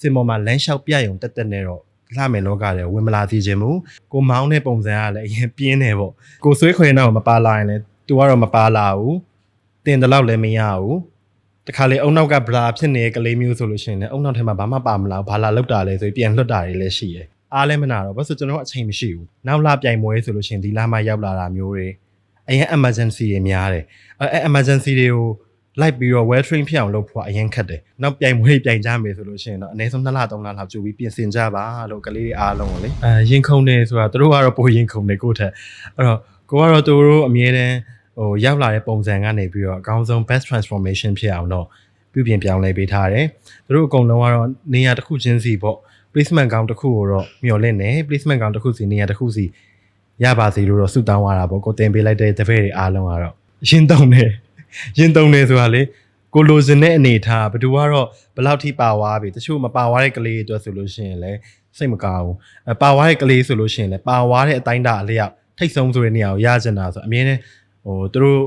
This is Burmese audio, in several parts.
စင်ပေါ်မှာလမ်းလျှောက်ပြရုံတက်တက်နဲ့တော့လှမယ်လောကတွေဝင်မလာသေးခြင်းမူကိုမောင်းတဲ့ပုံစံကလည်းအရင်ပြင်းတယ်ပေါ့ကိုဆွေးခွေတော့မပါလာရင်လည်း तू ကတော့မပါလာဘူးတင်တယ်လို့လည်းမရဘူးတခါလေအုံနောက်ကဗလာဖြစ်နေတဲ့ကလေးမျိုးဆိုလို့ရှိရင်လည်းအုံနောက်ထဲမှာဘာမှပါမလာဘူးဘာလာလောက်တာလဲဆိုပြီးပြန်လွတ်တာတွေလည်းရှိတယ်အားလည်းမနာတော့ဘာလို့ဆိုကျွန်တော်အချိန်မရှိဘူးနောက်လာပြိုင်ပွဲဆိုလို့ရှိရင်ဒီလာမှရောက်လာတာမျိုးတွေအရင် emergency တွေများတယ်အဲ emergency တွေကို လိုက်ပြီးတော့ well train ဖြစ်အောင်လုပ်ဖို့အရင်ခက်တယ်နောက်ပြိုင်ပွဲပြိုင်ကြမယ်ဆိုလို့ရှိရင်တော့အနည်းဆုံး2လ3လလောက်ကြိုပြီးပြင်ဆင်ကြပါလို့ကလေးတွေအားလုံးကိုလေအဲရင်ခုန်နေဆိုတာသူတို့ကတော့ပိုရင်ခုန်နေကိုယ့်ထက်အဲ့တော့ကိုကတော့သူတို့အမြဲတမ်းဟိုရောက်လာတဲ့ပုံစံကနေပြီးတော့အကောင်းဆုံး best transformation ဖြစ်အောင်တော့ပြုပြင်ပြောင်းလဲပေးထားတယ်သူတို့အကုန်လုံးကတော့နေရာတစ်ခုချင်းစီပေါ့ placement ကောင်းတစ်ခုကိုတော့မျှော်လင့်နေ placement ကောင်းတစ်ခုစီနေရာတစ်ခုစီရပါစေလို့တော့ဆုတောင်းရတာပေါ့ကိုတင်ပေးလိုက်တဲ့တပည့်တွေအားလုံးကတော့ရင်တုံနေ ရင်တုံနေဆိုတာလေကိုလိုချင်တဲ့အနေထားဘယ်သူကတော့ဘယ်လောက်ထိပါသွားပြီတချို့မပါသွားတဲ့ကလေးတွေအတွက်ဆိုလို့ရှိရင်လည်းစိတ်မကောင်းဘူးအပါသွားတဲ့ကလေးဆိုလို့ရှိရင်လည်းပါသွားတဲ့အတိုင်းတာအလျောက်ထိတ်ဆုံးဆိုတဲ့နေရာကိုရချင်တာဆိုအမြဲတမ်းဟိုသူတို့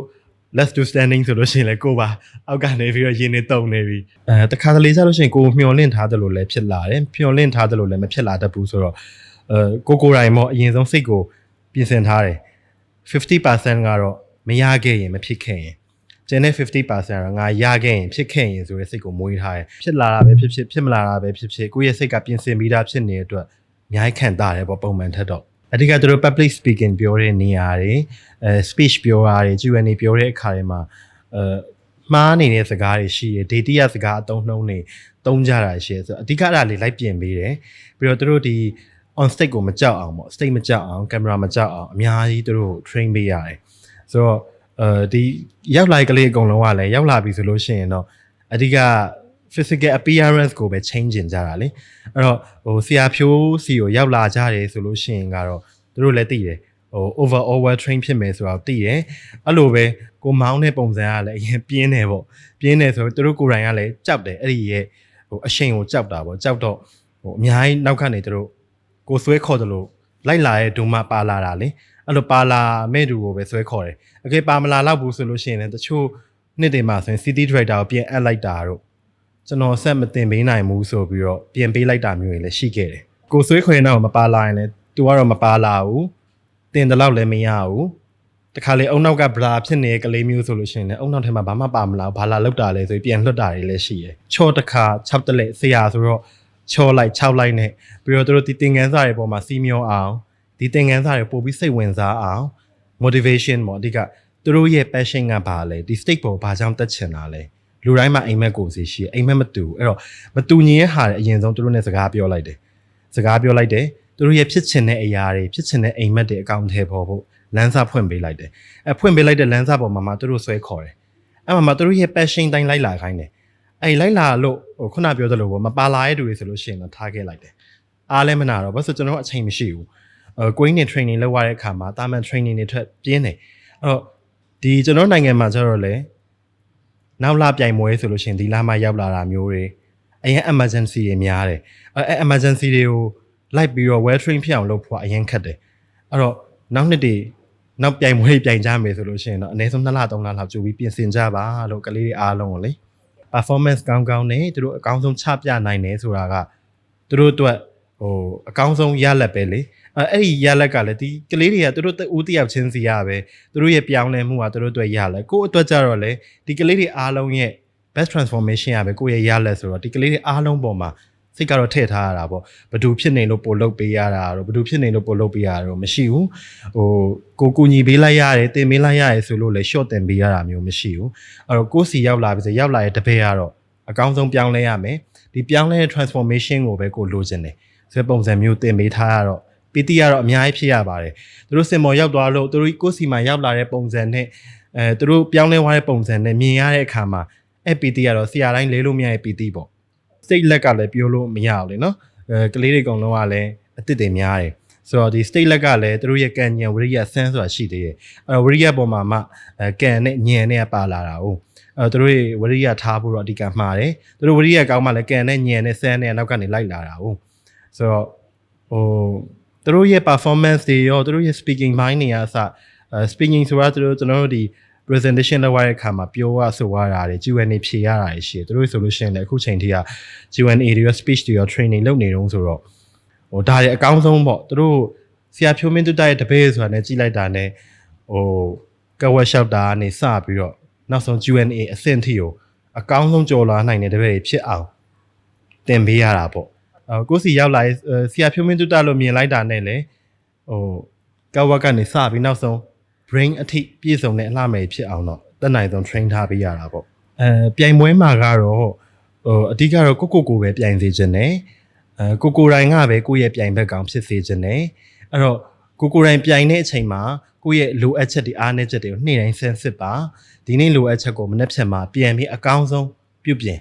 let's do standing ဆိုလို့ရှိရင်လည်းကိုပါအောက်ကနေပြီးတော့ရင်းနေတုံနေပြီအဲတခါတလေကျလို့ရှိရင်ကိုမျောလင့်ထားတယ်လို့လည်းဖြစ်လာတယ်မျောလင့်ထားတယ်လို့လည်းမဖြစ်လာတတ်ဘူးဆိုတော့အဲကိုကိုတိုင်မောအရင်ဆုံးစိတ်ကိုပြင်ဆင်ထားတယ်50%ကတော့မရခဲ့ရင်မဖြစ်ခဲ့ရင် ကျန်တဲ့50%ကတော့ငါရခဲ့ရင်ဖြစ်ခဲ့ရင်ဆိုတဲ့စိတ်ကိုမွေးထားတယ်ဖြစ်လာတာပဲဖြစ်ဖြစ်ဖြစ်မလာတာပဲဖြစ်ဖြစ်ကိုယ့်ရဲ့စိတ်ကပြင်ဆင်ပြီးသားဖြစ်နေတဲ့အတွက်အများကြီးခံတာတယ်ပေါ့ပုံမှန်ထက်တော့အဓိကသူတို့ public speaking ပြောတဲ့နေရာတွေအဲ speech ပြောတာတွေ Q&A ပြောတဲ့အခါတွေမှာအဲမှားနေတဲ့စကားတွေရှိတယ် data စကားအသုံးနှုန်းတွေသုံးကြတာရှိတယ်ဆိုတော့အဓိကအဲ့ဒါလေးလိုက်ပြင်ပေးတယ်ပြီးတော့သူတို့ဒီ on stage ကိုမကြောက်အောင်ပေါ့ stage မကြောက်အောင် camera မကြောက်အောင်အများကြီးသူတို့ train ပေးရတယ်ဆိုတော့ အဲဒီရောက်လာကလေးအကုန်လုံးကလည်းရောက်လာပြီဆိုလို့ရှိရင်တော့အဓိက physical appearance ကိုပဲ change ကြတာလေအဲ့တော့ဟိုဆရာဖြိုးစီကိုရောက်လာကြတယ်ဆိုလို့ရှိရင်ကတော့သူတို့လည်းသိတယ်ဟို overall well train ဖြစ်မယ်ဆိုတော့သိတယ်အဲ့လိုပဲကိုမောင်းတဲ့ပုံစံကလည်းအရင်ပြင်းတယ်ပေါ့ပြင်းတယ်ဆိုတော့သူတို့ကိုယ်တိုင်ကလည်းကြောက်တယ်အဲ့ဒီရဲ့ဟိုအရှိန်ကိုကြောက်တာပေါ့ကြောက်တော့ဟိုအများကြီးနောက်ကနေသူတို့ကိုဆွဲခေါ်တယ်လို့လိုက်လာတဲ့ဒုမပါလာတာလေ အဲ့လိုပါလာမဲ့သူကိုပဲဆွဲခေါ်တယ်အကေပါမလာတော့ဘူးဆိုလို့ရှိရင်လည်းတချို့နှစ်တွေမှာဆိုရင် city director ကိုပြန်အပ်လိုက်တာတို့ကျွန်တော်ဆက်မတင်ပေးနိုင်ဘူးဆိုပြီးတော့ပြန်ပေးလိုက်တာမျိုးတွေလည်းရှိခဲ့တယ်ကိုဆွဲခွေတော့မပါလာရင်လည်းသူကတော့မပါလာဘူးတင်တယ်လို့လည်းမရဘူးတခါလေအုံနောက်ကဗလာဖြစ်နေတဲ့ကလေးမျိုးဆိုလို့ရှိရင်လည်းအုံနောက်ထဲမှာဘာမှပါမလာဘူးဘာလာလောက်တာလဲဆိုပြီးပြန်လွတ်တာတွေလည်းရှိတယ်ချော့တခါ6တလက်ဆရာဆိုတော့ချော့လိုက်6လိုက်နဲ့ပြီးတော့သူတို့ဒီသင်ငန်းစာတွေပေါ်မှာစီးမျောအောင် ဒီသင်ငန်းစာတွေပို့ပြီးစိတ်ဝင်စားအောင် motivation ပေါ့အဓိကသူတို့ရဲ့ passion ကဘာလဲဒီ state ပေါ်ဘာကြောင့်တက်ချင်တာလဲလူတိုင်းမှာအိမ်မက်ကိုစီရှိအိမ်မက်မတူအဲ့တော့မတူညီရဲ့ဟာအရင်ဆုံးသူတို့နဲ့စကားပြောလိုက်တယ်စကားပြောလိုက်တယ်သူတို့ရဲ့ဖြစ်ချင်တဲ့အရာတွေဖြစ်ချင်တဲ့အိမ်မက်တွေအကောင့်ထဲပေါ်ဖို့လမ်းစာဖွင့်ပေးလိုက်တယ်အဲဖွင့်ပေးလိုက်တဲ့လမ်းစာပေါ်မှာမှသူတို့ဆွဲခေါ်တယ်အဲ့မှာမှသူတို့ရဲ့ passion တိုင်းလိုက်လာခိုင်းတယ်အဲ့လိုက်လာလို့ဟိုခုနပြောသလိုပေါ့မပါလာတဲ့သူတွေဆိုလို့ရှိရင်တော့ထားခဲ့လိုက်တယ်အားလည်းမနာတော့ဘာလို့ဆိုကျွန်တော်အချိန်မရှိဘူးအဲ ကိုင်းနေ training လုပ်ရတဲ့အခါမှာတာမန် training တွေထွက်ပြင်းတယ်အဲ့တော့ဒီကျွန်တော်နိုင်ငံမှာကျတော့လေနောက်လာပြိုင်ပွဲဆိုလို့ရှိရင်ဒီလာမှရောက်လာတာမျိုးတွေအရင် emergency တွေများတယ်အဲ emergency တွေကိုလိုက်ပြီးတော့ well train ဖြစ်အောင်လုပ်ဖို့အရင်ခက်တယ်အဲ့တော့နောက်နှစ်တွေနောက်ပြိုင်ပွဲပြိုင်ကြမယ်ဆိုလို့ရှိရင်တော့အနည်းဆုံး2လ3လလောက်ကြိုပြီးပြင်ဆင်ကြပါလို့ကလေးတွေအားလုံးကိုလေ performance ကောင်းကောင်းနဲ့သူတို့အကောင်းဆုံးချပြနိုင်တယ်ဆိုတာကသူတို့အတွက်ဟိုအကောင်းဆုံးရလက်ပဲလေ အဲအဲ့ဒီရလက်ကလည်းဒီကလေးတွေကသူတို့ဦးတယောက်ချင်းစီရပဲသူတို့ရဲ့ပြောင်းလဲမှုကသူတို့အတွက်ရလက်ကိုယ့်အတွက်ကြတော့လေဒီကလေးတွေအားလုံးရဲ့ best transformation ရပဲကိုယ့်ရဲ့ရလက်ဆိုတော့ဒီကလေးတွေအားလုံးပေါ်မှာစိတ်ကတော့ထည့်ထားရတာပေါ့ဘသူဖြစ်နေလို့ပို့လုပ်ပေးရတာတော့ဘသူဖြစ်နေလို့ပို့လုပ်ပေးရတာတော့မရှိဘူးဟိုကိုကူညီပေးလိုက်ရတယ်တင်ပေးလိုက်ရတယ်ဆိုလို့လေ short တင်ပေးရတာမျိုးမရှိဘူးအဲ့တော့ကိုယ်စီရောက်လာပြီဆိုရောက်လာတဲ့တပည့်ကတော့အကောင်းဆုံးပြောင်းလဲရမယ်ဒီပြောင်းလဲတဲ့ transformation ကိုပဲကိုလိုချင်တယ်ဆိုတဲ့ပုံစံမျိုးတင်ပေးထားရတော့ ပီတိကတော့အများကြီးဖြစ်ရပါတယ်သူတို့စင်မော်ရောက်သွားလို့သူတို့ကိုယ်စီမှာရောက်လာတဲ့ပုံစံနဲ့အဲသူတို့ပြောင်းလဲသွားတဲ့ပုံစံနဲ့မြင်ရတဲ့အခါမှာအဲ့ပီတိကတော့ဆရာတိုင်းလဲလို့မရတဲ့ပီတိပေါ့ state လက်ကလည်းပြောလို့မရဘူးလေနော်အဲကလေးတွေအကုန်လုံးကလည်းအစ်စ်တွေများတယ်ဆိုတော့ဒီ state လက်ကလည်းသူတို့ရဲ့ကံဉဏ်ဝရိယဆန်းဆိုတာရှိသေးတယ်အဲဝရိယပေါ်မှာမှအဲကံနဲ့ဉဏ်နဲ့ပါလာတာဟုတ်အဲသူတို့ရဲ့ဝရိယထားဖို့တော့အဓိကမှားတယ်သူတို့ဝရိယကောင်းမှလည်းကံနဲ့ဉဏ်နဲ့ဆန်းနဲ့နောက်ကနေလိုက်လာတာဟုတ်ဆိုတော့ဟို သူတို့ရဲ့ performance တွေရောသူတို့ရဲ့ speaking mind တွေအစအဲ speaking ဆိုတာသူတို့ကျွန်တော်တို့ဒီ presentation လုပ်ရတဲ့အခါမှာပြောရဆိုရတာတွေ Q&A ဖြေရတာတွေရှိတယ်သူတို့ဆိုလို့ရှိရင်လည်းအခုချိန်ထိက Q&A တွေရော speech တွေရော training လုပ်နေတုန်းဆိုတော့ဟိုဒါတွေအကောင်းဆုံးပေါ့သူတို့ဆရာဖြိုးမင်းတူတိုက်ရဲ့တပည့်ဆိုတာနဲ့ကြီးလိုက်တာနဲ့ဟိုကဝက်လျှောက်တာကနေစပြီးတော့နောက်ဆုံး Q&A အဆင့်ထိကိုအကောင်းဆုံးကြော်လာနိုင်တဲ့တပည့်တွေဖြစ်အောင်သင်ပေးရတာပေါ့အဲ ကိုယ့်စီရောက်လာရင်အဲဆရာဖြိုးမင်းတူတလို့မြင်လိုက်တာနဲ့လေဟိုကဝက်ကနေစပြီးနောက်ဆုံး brain အထိပြည့်စုံတဲ့အလှမယ်ဖြစ်အောင်တော့တက်နိုင်ဆုံး train ထားပေးရတာပေါ့အဲပြိုင်ပွဲမှာကတော့ဟိုအဓိကတော့ကိုကိုကိုပဲပြိုင်စေခြင်းနဲ့အဲကိုကိုတိုင်းကပဲကိုယ့်ရဲ့ပြိုင်ဘက်ကောင်ဖြစ်စေခြင်းနဲ့အဲ့တော့ကိုကိုတိုင်းပြိုင်တဲ့အချိန်မှာကိုယ့်ရဲ့လိုအပ်ချက်တွေအားနည်းချက်တွေကိုနေ့တိုင်းဆန်းစစ်ပါဒီနေ့လိုအပ်ချက်ကိုမနေ့ဖြန်မှာပြန်ပြီးအကောင်းဆုံးပြုပြင်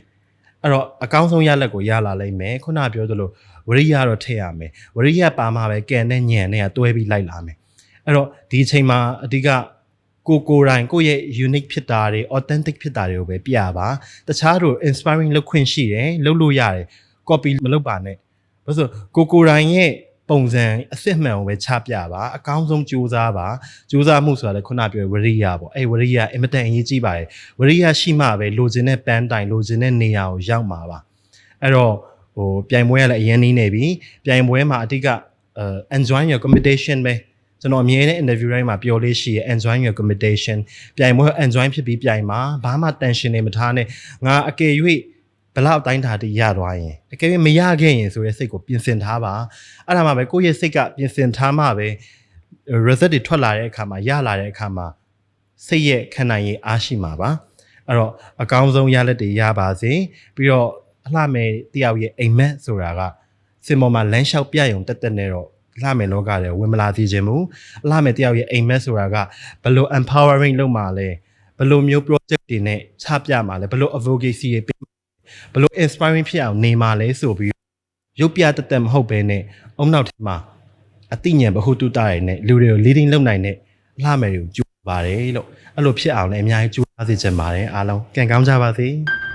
အဲ့တော့အကောင်းဆုံးရလက်ကိုရလာလိမ့်မယ်ခုနပြောသလိုဝရိယတော့ထည့်ရမယ်ဝရိယပါမှာပဲကံနဲ့ညံနဲ့ကတွဲပြီးလိုက်လာမယ်အဲ့တော့ဒီအချိန်မှာအဓိကကိုကိုယ်တိုင်ကိုယ့်ရဲ့ unique ဖြစ်တာတွေ authentic ဖြစ်တာတွေကိုပဲပြရပါတခြားတို့ inspiring လုပ်ခွင့်ရှိတယ်လုပ်လို့ရတယ် copy မလုပ်ပါနဲ့ဘာလို့ဆိုကိုကိုယ်တိုင်ရဲ့ ပုံစံအစစ်မှန်ကိုပဲချပြပါအကောင်းဆုံးကြိုးစားပါကြိုးစားမှုဆိုတာလည်းခုနပြောဝရိယပေါ့အဲ့ဝရိယအင်မတန်အရေးကြီးပါတယ်ဝရိယရှိမှပဲလိုချင်တဲ့ပန်းတိုင်လိုချင်တဲ့နေရာကိုရောက်မှာပါအဲ့တော့ဟိုပြိုင်ပွဲကလည်းအရင်နီးနေပြီပြိုင်ပွဲမှာအဓိကအဲ enjoy your competition ပဲကျွန်တော်အမြဲတမ်း interview တိုင်းမှာပြောလေးရှိရ enjoy your competition ပြိုင်ပွဲ enjoy ဖြစ်ပြီးပြိုင်မှာဘာမှ tension တွေမထားနဲ့ငါအကယ်၍ ဘလောက်တိုင်းတာတည်ရသွားရင်အကယ်၍မရခဲ့ရင်ဆိုတဲ့စိတ်ကိုပြင်ဆင်ထားပါအဲ့ဒါမှပဲကိုယ့်ရဲ့စိတ်ကပြင်ဆင်ထားမှပဲ result တွေထွက်လာတဲ့အခါမှာရလာတဲ့အခါမှာစိတ်ရဲ့ခံနိုင်ရည်အားရှိမှာပါအဲ့တော့အကောင်းဆုံးရလက်တွေရပါစေပြီးတော့အလှမဲ့တယောက်ရဲ့အိမ်မက်ဆိုတာကစင်ပေါ်မှာလမ်းလျှောက်ပြရုံတက်တက်နဲ့တော့လှမယ်လောကတွေဝင်မလာသေးခြင်းမူအလှမယ်တယောက်ရဲ့အိမ်မက်ဆိုတာကဘယ်လို empowering လုပ်မှာလဲဘယ်လိုမျိုး project တွေနဲ့ချပြမှာလဲဘယ်လို advocacy တွေပေး ဘယ်လို inspiring ဖြစ်အောင်နေမှာလဲဆိုပြီးရုပ်ပြတသက်မဟုတ်ဘဲနဲ့အုံနောက်ထဲမှာအသိဉာဏ်ဗဟုတုတရနဲ့လူတွေကို leading လုပ်နိုင်တဲ့အလှမယ်တွေကိုကြိုးပါတယ်လို့အဲ့လိုဖြစ်အောင်လည်းအများကြီးကြိုးစားစေချင်ပါတယ်အားလုံးကံကောင်းကြပါစေ။